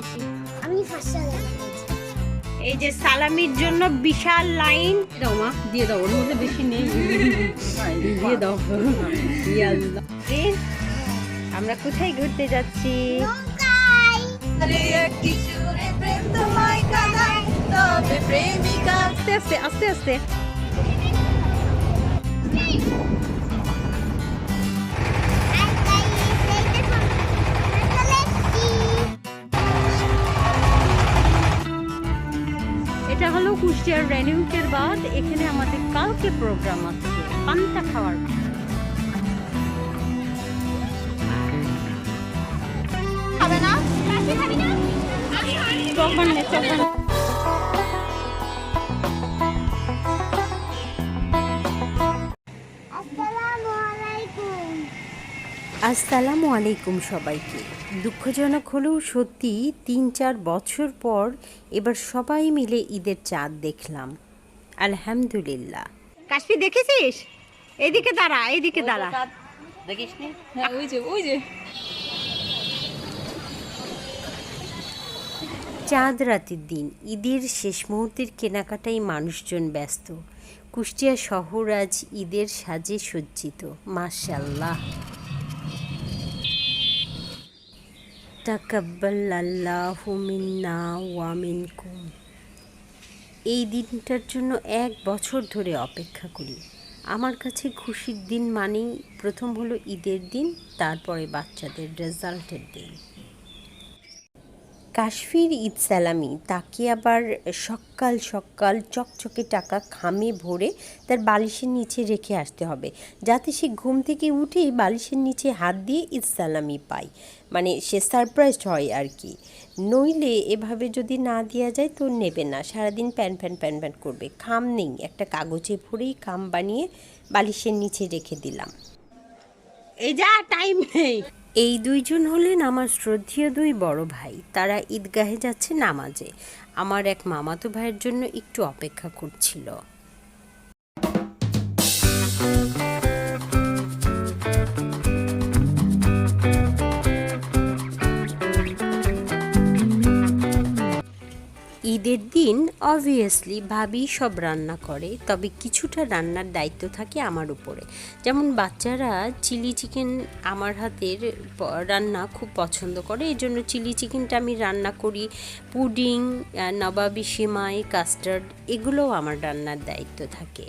নিয়েছি আমি ফার্স্ট এই যে সালামির জন্য বিশাল লাইন। দাও মা দিয়ে দাও ওর মধ্যে বেশি নেই। দিয়ে দাও। আমরা কোথায় ঘুরতে যাচ্ছি? আস্তে আস্তে এটা হলো কুষ্টিয়ার রেনিউকের বাদ এখানে আমাদের কালকে প্রোগ্রাম আছে পান্তা খাওয়ার। খাবে না? খাবি আসসালামু আলাইকুম সবাইকে। দুঃখজনক হলেও সত্যি তিন চার বছর পর এবার সবাই মিলে ঈদের চাঁদ দেখলাম। আলহামদুলিল্লাহ। কাশ্মীর দেখেছিস? এইদিকে দাঁড়া এইদিকে দাঁড়া। দেখিস হ্যাঁ ওই যে ওই যে। চাঁদ রাতের দিন ঈদের শেষ মুহূর্তের কেনাকাটায় মানুষজন ব্যস্ত। কুষ্টিয়া শহর আজ ঈদের সাজে সজ্জিত মাশাল্লাহ তাকাব্বাল আল্লাহু মিন্না ওয়া মিনকুম। এই দিনটার জন্য এক বছর ধরে অপেক্ষা করি। আমার কাছে খুশির দিন মানেই প্রথম হলো ঈদের দিন, তারপরে বাচ্চাদের রেজাল্টের দিন। কাশ্মীর ঈদ সালামি, তাকে আবার সকাল সকাল চকচকে টাকা খামে ভরে তার বালিশের নিচে রেখে আসতে হবে, যাতে সে ঘুম থেকে উঠেই বালিশের নিচে হাত দিয়ে ঈদ সালামি পায়। মানে সে সারপ্রাইজড হয় আর কি। নইলে এভাবে যদি না দেওয়া যায় তো নেবে না, সারাদিন প্যান প্যান প্যান প্যান করবে। খাম নেই, একটা কাগজে ভরেই খাম বানিয়ে বালিশের নিচে রেখে দিলাম। এই যা টাইম নেই। এই দুইজন হলেন আমার শ্রদ্ধেয় দুই বড় ভাই। তারা ঈদগাহে যাচ্ছে নামাজে। আমার এক মামাতো ভাইয়ের জন্য একটু অপেক্ষা করছিল। ঈদের দিন অবভিয়াসলি ভাবি সব রান্না করে, তবে কিছুটা রান্নার দায়িত্ব থাকে আমার উপরে। যেমন বাচ্চারা চিলি চিকেন আমার হাতের রান্না খুব পছন্দ করে এই জন্য চিলি চিকেনটা আমি রান্না করি। পুডিং নবাবি সিমাই কাস্টার্ড এগুলোও আমার রান্নার দায়িত্ব থাকে।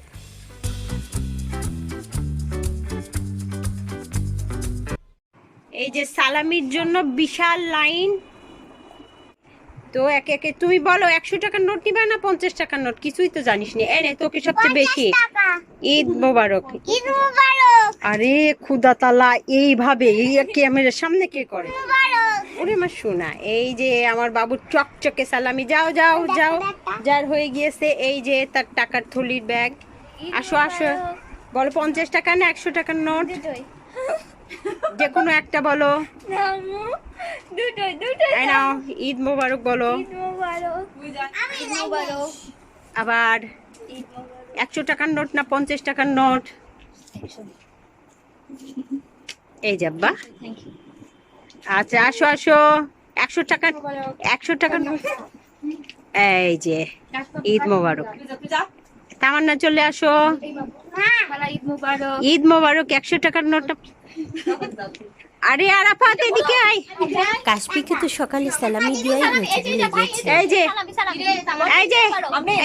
এই যে সালামির জন্য বিশাল লাইন তো একে একে তুমি বলো একশো টাকার নোট নিবে না পঞ্চাশ টাকার নোট? কিছুই তো জানিস না। এনে তোকে সবচেয়ে বেশি। ঈদ মোবারক। ঈদ মুবারক। আরে খুদা তালা এইভাবে এই ক্যামেরার সামনে কে করে? ওরে আমার শোনা এই যে আমার বাবু চকচকে সালামি যাও যাও যাও। যার হয়ে গিয়েছে এই যে তার টাকার থলির ব্যাগ। আসো আসো। বলো পঞ্চাশ টাকা না একশো টাকার নোট? যে কোনো একটা বলো নাও ঈদ মোবারক বলো ঈদ মুবারক ঈদ মুবারক আবার একশো টাকার নোট না পঞ্চাশ টাকার নোট এই যাব্বা আচ্ছা আসো আসো একশো টাকা একশো টাকার নোট এই যে ঈদ মোবারক তামান্না চলে আসো ঈদ মোবারক। একশো টাকার নোটটা। আরে আরাফাত এদিকে আয়। কাশ্মীরকে তো সকালে সালামি দিয়াই হয়েছে এই যে এই যে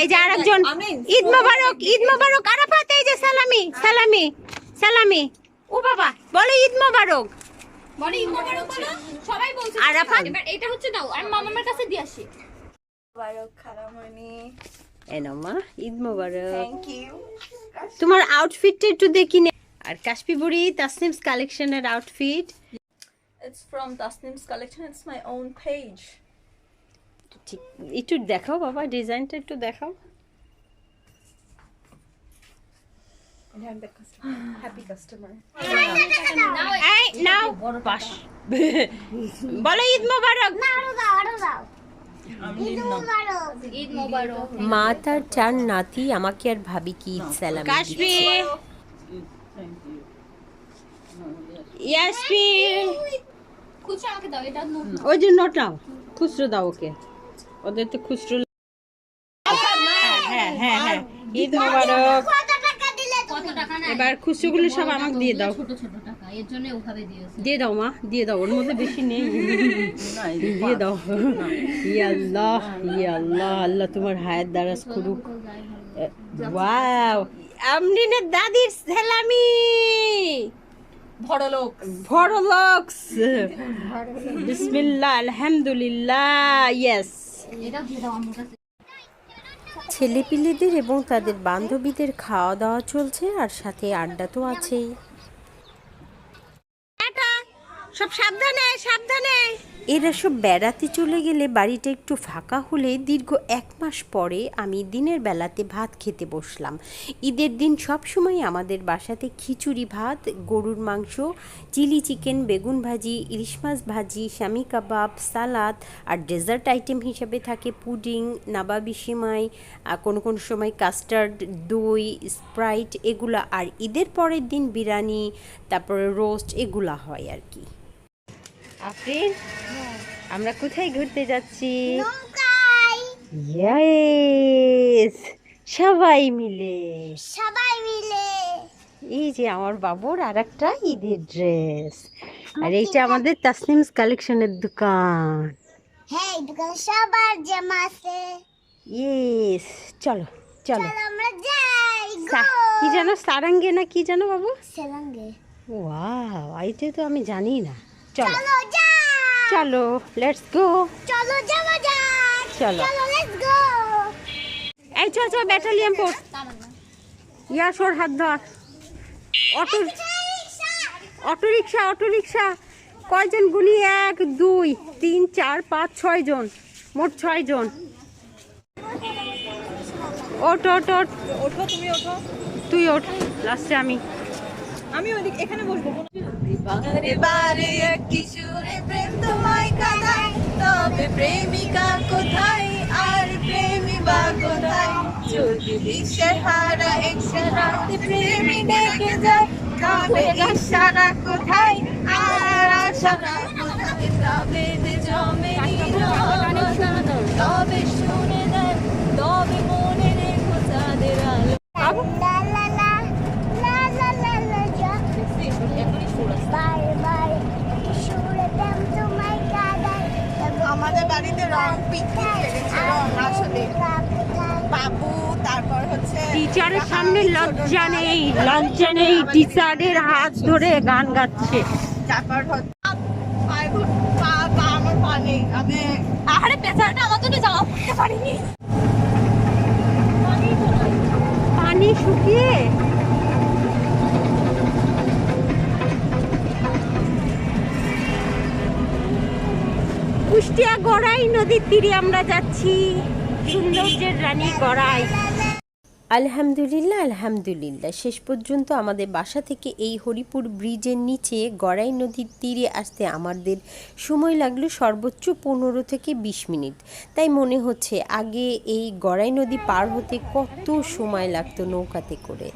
এই যে আরেকজন। ঈদ মোবারক ঈদ মোবারক আরাফাত এই যে সালামি সালামি সালামি। ও বাবা। বলো ঈদ মোবারক। বলে ঈদ মোবারক বলো। সবাই বলছে আরাফাত। এটা হচ্ছে নাও আমি মামার কাছে দিয়ে আসি। মুবারক খালামণি। এনামা ঈদ মোবারক। থ্যাংক ইউ তোমার আউটফিটটা একটু দেখি নে। আর কাশ্মী বুড়ি তাসনিমস কালেকশনের outfit It's from Tasnim's collection. It's my own page. ঠিক একটু দেখাও বাবা ডিজাইনটা একটু দেখাও। বলো ঈদ মোবারক। মা তার চার নাতি আমাকে আর ভাবি কি ঈদ সালামি ওই যে নোট খুচরো দাও ওকে। ওদের তো খুচরো হ্যাঁ হ্যাঁ হ্যাঁ। ঈদ মোবারক। কত টাকা দিলে কত টাকা না এবার খুচরোগুলো সব আমাকে দিয়ে দাও। ছোট। এর জন্য ওভাবে দিয়েছে দিয়ে দাও মা দিয়ে দাও ওর মধ্যে বেশি নেই দিয়ে দাও ইয়া আল্লাহ ইয়া আল্লাহ আল্লাহ তোমার হায়াত দারাজ করুক ওয়াও আমরিনের দাদির সেলামি ভরলক্স বিসমিল্লাহ আলহামদুলিল্লাহ ইয়েস এটাও দিয়ে দাও আমার কাছে ছেলেপিলেদের এবং তাদের বান্ধবীদের খাওয়া দাওয়া চলছে আর সাথে আড্ডা তো আছেই সব সাবধানে সাবধানে। এরা সব বেড়াতে চলে গেলে বাড়িটা একটু ফাঁকা হলে দীর্ঘ এক মাস পরে আমি দিনের বেলাতে ভাত খেতে বসলাম। ঈদের দিন সব সময় আমাদের বাসাতে খিচুড়ি ভাত, গরুর মাংস, চিলি চিকেন, বেগুন ভাজি, ইলিশ মাছ ভাজি শামি কাবাব, সালাদ আর ডেজার্ট আইটেম হিসেবে থাকে পুডিং, নাবাবি সিমাই কোনো কোনো সময় কাস্টার্ড, দই, স্প্রাইট, এগুলা। আর ঈদের পরের দিন বিরিয়ানি, তারপরে রোস্ট, এগুলা হয় আর কি। আফরিন আমরা কোথায় ঘুরতে যাচ্ছি? ইয়েস সবাই মিলে। সবাই মিলে। এই যে আমার বাবুর আর একটা ঈদের ড্রেস আর এইটা আমাদের তাসনিমস কালেকশনের দোকান। হ্যাঁ দোকানে সবার জামা আছে। ইয়েস চলো চলো। চলো আমরা যাই। কি জানো সারাঙ্গে না কি জানো বাবু? ওয়াও এইটা তো আমি জানি না। চলো চলো লেটস গো চলো যাওয়া যাক। চলো। লেটস গো এই চল চল ব্যাটালিয়ান পর ইয়া সর হাত ধর। Auto auto rickshaw. Auto rickshaw কয়জন? গুনি এক দুই তিন চার পাঁচ ছয় জন। মোট ছয় জন। ওট ওট ওট ওঠো তুমি ওঠো। তুই ওঠ। লাস্টে আমি। আমি ওইদিক এখানে বসবো। বারে বারে এক কিশোরে প্রেম তোমায় কাঁদায়। তবে প্রেমিকা কোথায় আর প্রেমী বা কোথায়? যদি বিশ্বের হারা একসাথে প্রেমী ডেকে যায়, তবে ইশারা কোথায়? আর আশারা কোথায় তবে যে জমে তবে শুনে দেয় তবে মনে রেখো তাদের আলো লা লা লা লা লা লা লা যা বারে বারে সুরে প্রেম তোমায় কাঁদায় আমাদের বাড়িতে রং পিকনিক লেগেছে রং আসলে বাবু তারপর হচ্ছে টিচারের সামনে লজ্জা নেই লজ্জা নেই টিচারের হাত ধরে গান গাচ্ছে। তারপর হচ্ছে পায়ে ধর- পা পা আমার পা নেই আমি আরে পেছাটা আমার জন্য যাওয়া করতে পারিনি। পানি শুকিয়ে কুষ্টিয়া গড়াই নদীর তীরে আমরা যাচ্ছি। সৌন্দর্যের রানী গড়াই। আলহামদুলিল্লাহ আলহামদুলিল্লাহ। শেষ পর্যন্ত আমাদের বাসা থেকে এই হরিপুর ব্রিজের নিচে গড়াই নদীর তীরে আসতে আমাদের সময় লাগল সর্বোচ্চ পনেরো থেকে বিশ মিনিট। তাই মনে হচ্ছে আগে এই গড়াই নদী পার হতে কত সময় লাগতো নৌকাতে করে।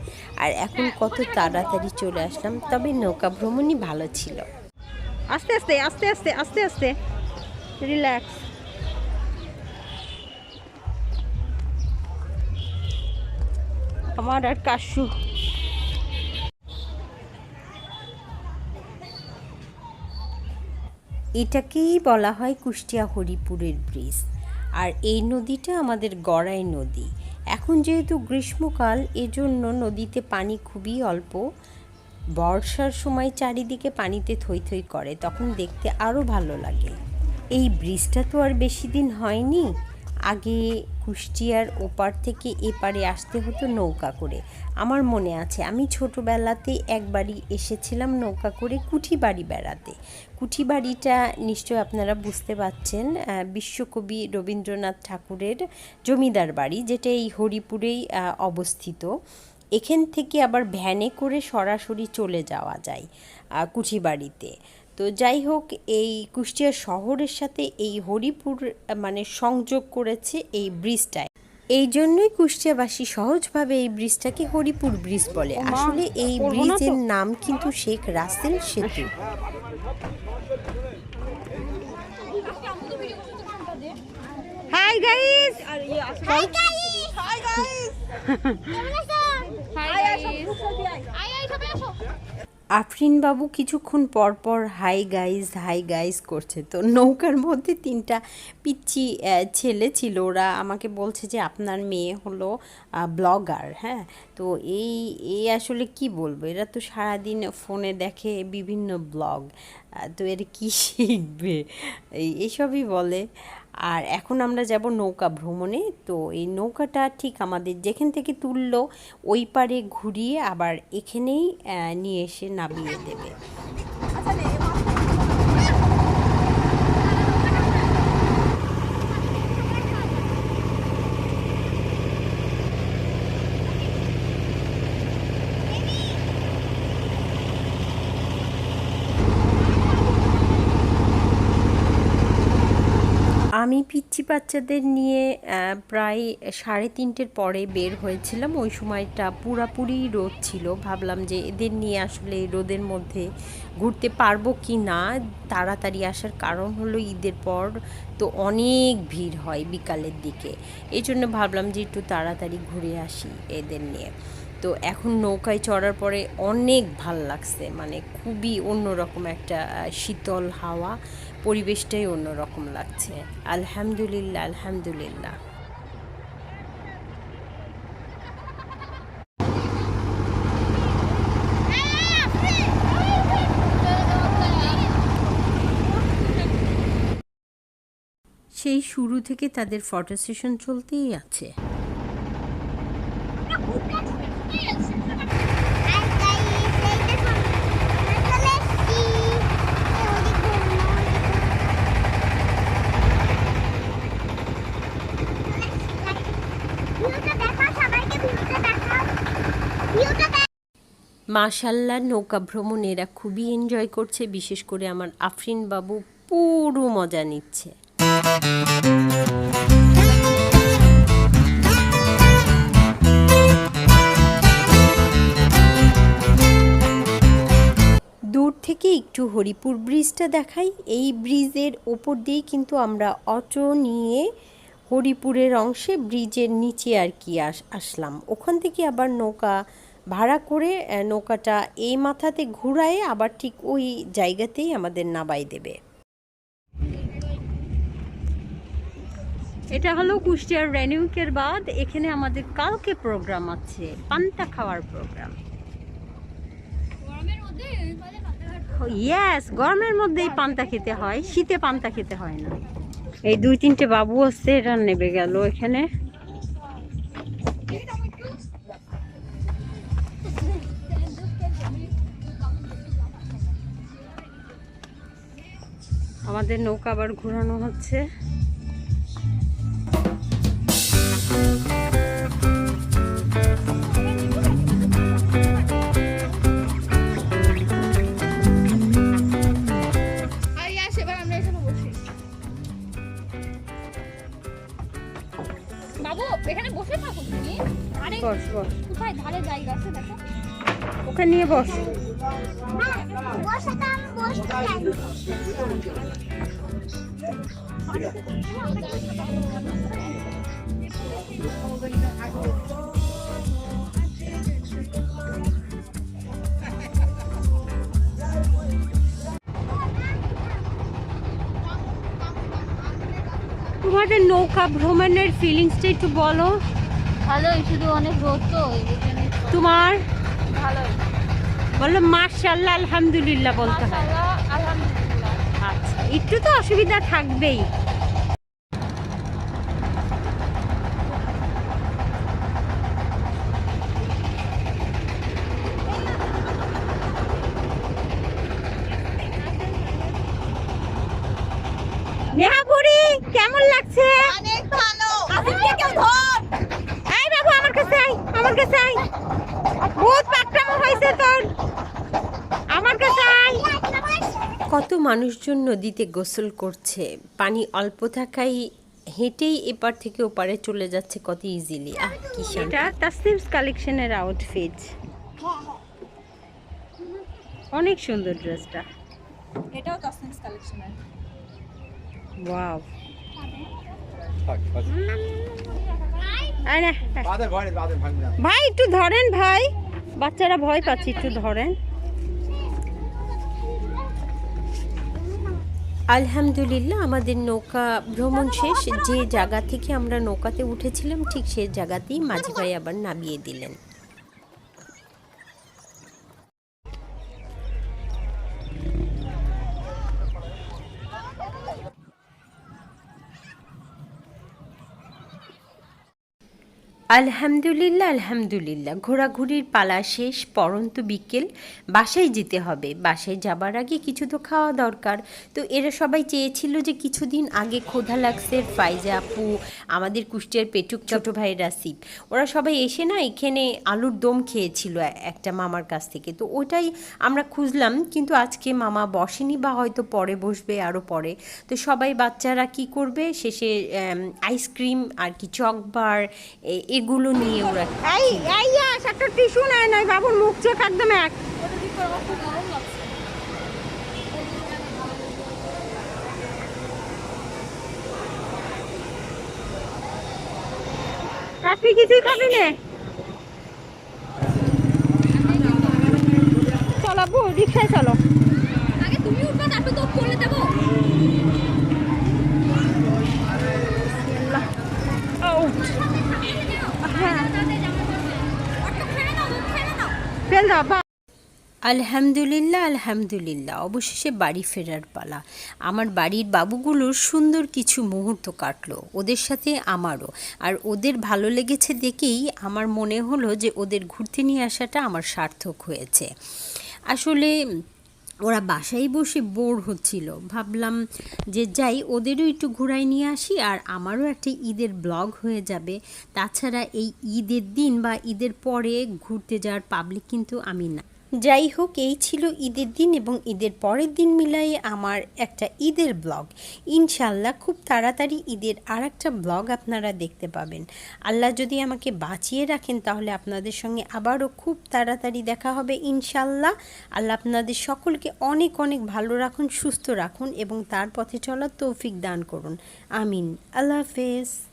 আর এখন কত তাড়াতাড়ি চলে আসলাম তবে নৌকা ভ্রমণই ভালো ছিল। আস্তে আস্তে আস্তে আস্তে আস্তে। আস্তে রিল্যাক্স আমার আর কাশু। এটাকেই বলা হয় কুষ্টিয়া হরিপুরের ব্রিজ। আর এই নদীটা আমাদের গড়াই নদী। এখন যেহেতু গ্রীষ্মকাল, এজন্য নদীতে পানি খুবই অল্প। বর্ষার সময় চারিদিকে পানিতে থই থই করে, তখন দেখতে আরও ভালো লাগে। এই ব্রিজটা তো আর বেশি দিন হয়নি। আগে কুষ্টিয়ার ওপার থেকে এপারে আসতে হতো নৌকা করে। আমার মনে আছে, আমি ছোটোবেলাতে একবারই এসেছিলাম নৌকা করে কুঠি বাড়ি বেড়াতে। কুঠি বাড়িটা নিশ্চয় আপনারা বুঝতে পাচ্ছেন বিশ্বকবি রবীন্দ্রনাথ ঠাকুরের জমিদার বাড়ি, যেটা এই হরিপুরেই অবস্থিত। এখান থেকে আবার ভ্যানে করে সরাসরি চলে যাওয়া যায় কুঠিবাড়িতে। তো যাই হোক এই কুষ্টিয়া শহরের সাথে এই হরিপুর মানে সংযোগ করেছে এই ব্রিজটায়। এই জন্যই কুষ্টিয়াবাসী সহজভাবে এই ব্রিজটাকে হরিপুর ব্রিজ বলে। আসলে এই? ব্রিজের নাম কিন্তু Sheikh Russel Setu. Hi guys hi guys hi guys কেমন আছো? হাই আই আই সবাই আসো আফরিন বাবু কিছুক্ষণ পর পর, হাই গাইজ হাই গাইজ করছে। তো নৌকার মধ্যে তিনটা পিচ্ছি ছেলে ছিল। ওরা আমাকে বলছে যে, আপনার মেয়ে হলো ব্লগার হ্যাঁ? তো এই এই আসলে কি বলব? এরা তো সারাদিন ফোনে দেখে বিভিন্ন ব্লগ। তো এর কি শিখবে? এই, এসবই বলে। আর এখন আমরা যাব নৌকা ভ্রমণে। তো এই নৌকাটা ঠিক আমাদের যেখান থেকে তুলল, ওই পারে ঘুরিয়ে আবার এখানেই নিয়ে এসে নামিয়ে দেবে। আমি পিচ্ছি বাচ্চাদের নিয়ে প্রায় সাড়ে তিনটের পরে বের হয়েছিলাম। ওই সময়টা পুরাপুরি রোদ ছিল। ভাবলাম যে এদের নিয়ে আসলে রোদের মধ্যে ঘুরতে পারব কি না? তাড়াতাড়ি আসার কারণ হলো ঈদের পর তো অনেক ভিড় হয় বিকালের দিকে। এই জন্য ভাবলাম যে একটু তাড়াতাড়ি ঘুরে আসি এদের নিয়ে। তো এখন নৌকায় চড়ার পরে অনেক ভালো লাগছে। মানে খুবই অন্যরকম একটা শীতল হাওয়া। পরিবেশটাই অন্যরকম লাগছে। আলহামদুলিল্লাহ আলহামদুলিল্লাহ। সেই শুরু থেকে তাদের ফটো সেশন চলতেই আছে হাই গাইস এই দেখুন চলে এসছি এই ওদিক ঘুরবো ভিউটা দেখাও সবাইকে ভিউটা দেখাও ভিউটা মাশাল্লাহ, নৌকা ভ্রমণ এরা খুবই এনজয় করছে, বিশেষ করে আমার আফরিন বাবু পুরো মজা নিচ্ছে। দূর থেকে একটু হরিপুর ব্রিজটা দেখাই। এই ব্রিজের ওপর দিয়েই কিন্তু আমরা অটো নিয়ে হরিপুরের অংশে ব্রিজের নিচে আর কি আসলাম। ওখান থেকে আবার নৌকা ভাড়া করে নৌকাটা এই মাথাতে ঘুরায়ে আবার ঠিক ওই জায়গাতেই আমাদের নাবাই দেবে। এটা হলো কুষ্টিয়ার রেনিউকের বাদ এখানে আমাদের কালকে প্রোগ্রাম আছে, পান্তা খাওয়ার প্রোগ্রাম। মানে গরমের মধ্যেই পান্তা খেতে হয়, শীতে পান্তা খেতে হয় না। এই দুই তিনটে বাবু আসছে এটা নেবে গেল এখানে। আমাদের নৌকা আবার ঘোরানো হচ্ছে। এখানে বাবু এখানে বসে থাকো তুমি। আরে বস বস। কোথায়? ধারে জায়গা আছে দেখো। ওকে নিয়ে বস। তোমাদের নৌকা ভ্রমণের ফিলিংসটা একটু বলো। ভালোই শুধু অনেক রোদ তো তোমার? ভালোই। বলল মার্শাল্লাহ আলহামদুলিল্লাহ বলতে হয়। একটু তো অসুবিধা থাকবেই নেহাপুরি কেমন লাগছে অনেক ভালো আসিফকে কেউ ধর এই বাবু আমার কাছে আই আমার কাছে আই বহুত পাকড়ামো হয়েছে তোর আমার কাছে আই কত মানুষজন নদীতে গোসল করছে। পানি অল্প থাকায় হেঁটেই এপার থেকে ওপারে চলে যাচ্ছে কত ইজিলি আহ কি এটা তাসনিমস কালেকশনের আউটফিট অনেক সুন্দর ড্রেসটা এটাও তাসনিমস কালেকশনের ওয়াও ভাই একটু ধরেন ভাই। বাচ্চারা ভয় পাচ্ছে একটু ধরেন। আলহামদুলিল্লাহ, আমাদের নৌকা ভ্রমণ শেষ। যে জায়গা থেকে আমরা নৌকাতে উঠেছিলাম, ঠিক সেই জায়গাতেই মাঝি ভাই আবার নামিয়ে দিলেন। আলহামদুলিল্লাহ আলহামদুলিল্লাহ। ঘোরাঘুরির পালা শেষ পরন্ত বিকেল। বাসায় যেতে হবে। বাসায় যাবার আগে কিছু তো খাওয়া দরকার। তো এরা সবাই চেয়েছিল যে কিছুদিন আগে ক্ষুধা লাগছে ফাইজা আপু আমাদের কুষ্টিয়ার পেটুক ছোট ভাই রাসিব ওরা সবাই এসে না এখানে আলুর দম খেয়েছিল একটা মামার কাছ থেকে। তো ওটাই আমরা খুঁজলাম কিন্তু আজকে মামা বসেনি বা হয়তো পরে বসবে আরও পরে। তো সবাই বাচ্চারা কি করবে? শেষে আইসক্রিম আর কি চকবার এ- এগুলো নিয়ে ওরা এই এই ইয়াস একটা টিস্যু নেয় নাই বাবুর মুখ চোখ একদম এক। কিছুই খাবি না চলো আপু রিক্সায় চলো। আগে তুমি উঠবা তারপর তো আলহামদুলিল্লাহ আলহামদুলিল্লাহ। অবশেষে বাড়ি ফেরার পালা। আমার বাড়ির বাবুগুলোর সুন্দর কিছু মুহূর্ত কাটলো, ওদের সাথে আমারও। আর ওদের ভালো লেগেছে দেখেই আমার মনে হলো যে ওদের ঘুরতে নিয়ে আসাটা আমার সার্থক হয়েছে। আসলে ওরা বাসায় বসে বোর হচ্ছিল। ভাবলাম যে যাই, ওদেরও একটু ঘুরাই নিয়ে আসি আর আমারও একটা ঈদের ব্লগ হয়ে যাবে। তাছাড়া এই ঈদের দিন বা ঈদের পরে ঘুরতে যাওয়ার পাবলিক কিন্তু আমি না। যাই হোক এই ছিল ঈদের দিন এবং ঈদের পরের দিন মিলাই আমার একটা ঈদের ব্লগ। ইনশাল্লাহ খুব তাড়াতাড়ি ঈদের আর একটা ব্লগ আপনারা দেখতে পাবেন। আল্লাহ যদি আমাকে বাঁচিয়ে রাখেন, তাহলে আপনাদের সঙ্গে আবারও খুব তাড়াতাড়ি দেখা হবে ইনশাল্লাহ আল্লাহ আপনাদের সকলকে অনেক অনেক ভালো রাখুন, সুস্থ রাখুন এবং তার পথে চলার তৌফিক দান করুন। আমিন। আল্লাহ হাফেজ।